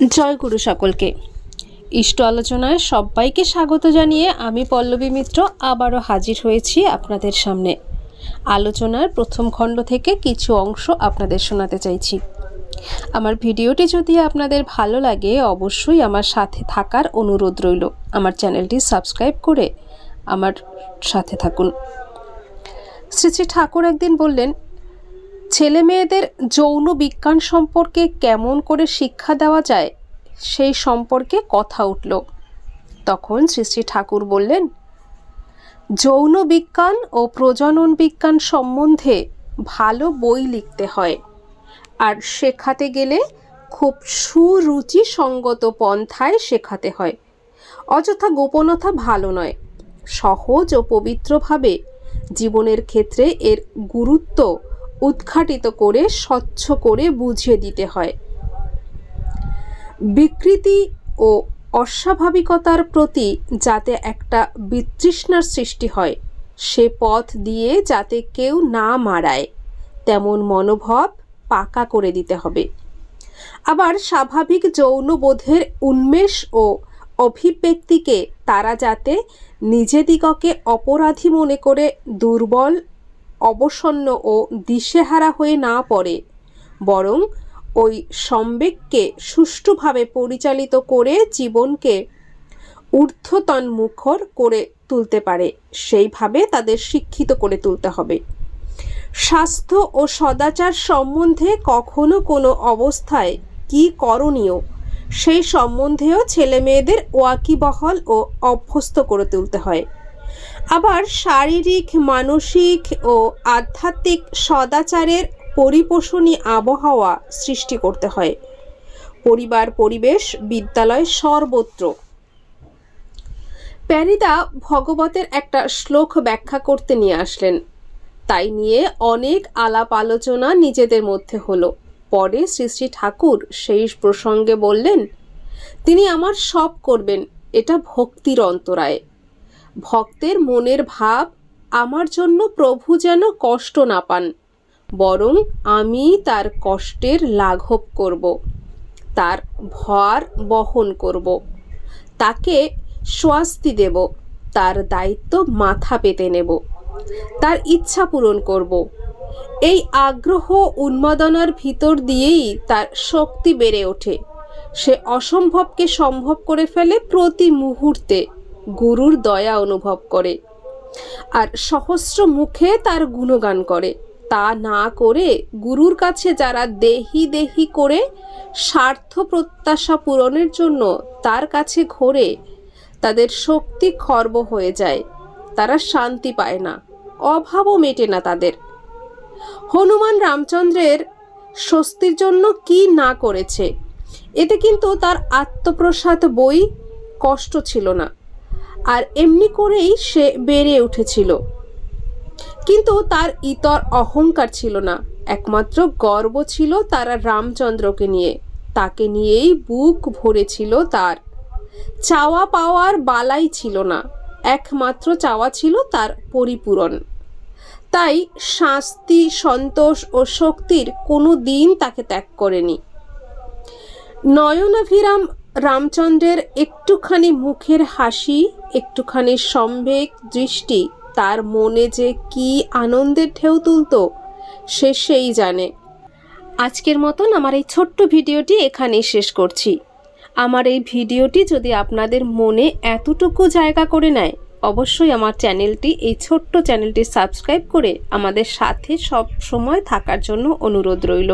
জয় গুরু সকলকে। ইষ্ট আলোচনায় সবাইকে স্বাগত জানিয়ে আমি পল্লবী মিত্র আবারও হাজির হয়েছি আপনাদের সামনে। আলোচনার প্রথম খণ্ড থেকে কিছু অংশ আপনাদের শোনাতে চাইছি। আমার ভিডিওটি যদি আপনাদের ভালো লাগে, অবশ্যই আমার সাথে থাকার অনুরোধ রইল। আমার চ্যানেলটি সাবস্ক্রাইব করে আমার সাথে থাকুন। শ্রী শ্রী ঠাকুর একদিন বললেন ছেলে মেয়েদের যৌন বিজ্ঞান সম্পর্কে কেমন করে শিক্ষা দেওয়া যায়, সেই সম্পর্কে কথা উঠল। তখন শ্রী শ্রী ঠাকুর বললেন, যৌন বিজ্ঞান ও প্রজনন বিজ্ঞান সম্বন্ধে ভালো বই লিখতে হয়। আর শেখাতে গেলে খুব সুরুচি সঙ্গত পন্থায় শেখাতে হয়। অযথা গোপনতা ভালো নয়। সহজ ও পবিত্রভাবে জীবনের ক্ষেত্রে এর গুরুত্ব উদ্ঘাটিত করে, স্বচ্ছ করে বুঝিয়ে দিতে হয়। বিকৃতি ও অস্বাভাবিকতার প্রতি যাতে একটা বিতৃষ্ণার সৃষ্টি হয়, সে পথ দিয়ে যাতে কেউ না মারায়, তেমন মনোভাব পাকা করে দিতে হবে। আবার স্বাভাবিক যৌনবোধের উন্মেষ ও অভিব্যক্তিকে তারা যাতে নিজেদিগকে অপরাধী মনে করে দুর্বল অবসন্ন ও দিশেহারা হয়ে না পড়ে, বরং ওই সম্বেককে সুষ্ঠুভাবে পরিচালিত করে জীবনকে ঊর্ধ্বতন মুখর করে তুলতে পারে, সেইভাবে তাদের শিক্ষিত করে তুলতে হবে। স্বাস্থ্য ও সদাচার সম্বন্ধে কখনো কোনো অবস্থায় কি করণীয়, সেই সম্বন্ধেও ছেলে মেয়েদের ওয়াকিবহল ও অভ্যস্ত করে তুলতে হয়। আবার শারীরিক, মানসিক ও আধ্যাত্মিক সদাচারের পরিপোষণী আবহাওয়া সৃষ্টি করতে হয়। পরিবার, পরিবেশ, বিদ্যালয় সর্বত্র। প্যারিদা ভগবতের একটা শ্লোক ব্যাখ্যা করতে নিয়ে আসলেন। তাই নিয়ে অনেক আলাপ আলোচনা নিজেদের মধ্যে হলো। পরে শ্রী শ্রী ঠাকুর সেই প্রসঙ্গে বললেন, তিনি আমার সব করবেন, এটা ভক্তির অন্তরায়। ভক্তের মনের ভাব আমার জন্য প্রভু যেন কষ্ট না পান, বরং আমি তার কষ্টের লাঘব করব, তার ভার বহন করব, তাকে স্বাস্তি দেব, তার দায়িত্ব মাথা পেতে নেব, তার ইচ্ছা পূরণ করব। এই আগ্রহ উন্মাদনার ভিতর দিয়েই তার শক্তি বেড়ে ওঠে। সে অসম্ভবকে সম্ভব করে ফেলে প্রতি মুহূর্তে। গুরুর দয়া অনুভব করে। আর সহস্র মুখে তার গুণগান করে। তা না করে গুরুর কাছে যারা দেহি দেহি করে, স্বার্থ প্রত্যাশা পূরণের জন্য তার কাছে ঘোরে, তাদের শক্তি খর্ব হয়ে যায়। তারা শান্তি পায় না, অভাবও মেটে না তাদের। হনুমান রামচন্দ্রের স্বস্তির জন্য কি না করেছে? এতে কিন্তু তার আত্মপ্রসাদ বই কষ্ট ছিল না। এমনি করেই সে বেড়ে উঠেছিল। কিন্তু তার ইতর অহংকার ছিল না, একমাত্র গর্ব ছিল তারা রামচন্দ্রকে নিয়ে। তাকে নিয়েই বুক ভরেছিল তার। চাওয়া পাওয়ার বালাই ছিল না, একমাত্র চাওয়া ছিল তার পরিপূরণ। তাই শাস্তি, সন্তোষ ও শক্তির কোনো দিন তাকে ত্যাগ করেনি। নয়নাভিরাম রামচন্দ্রের একটুখানি মুখের হাসি, একটুখানি সম্বেগ দৃষ্টি, তার মনে যে কি আনন্দের ঢেউ তুলত, সে সেই জানে। আজকের মতন আমার এই ছোট্ট ভিডিওটি এখানেই শেষ করছি। আমার এই ভিডিওটি যদি আপনাদের মনে এতটুকু জায়গা করে নেয়, অবশ্যই আমার চ্যানেলটি, এই ছোট্ট চ্যানেলটি সাবস্ক্রাইব করে আমাদের সাথে সব সময় থাকার জন্য অনুরোধ রইল।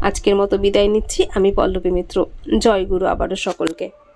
আজকের মতো বিদায় নিচ্ছি। আমি পল্লবী মিত্র। জয় গুরু আবারও সকলকে।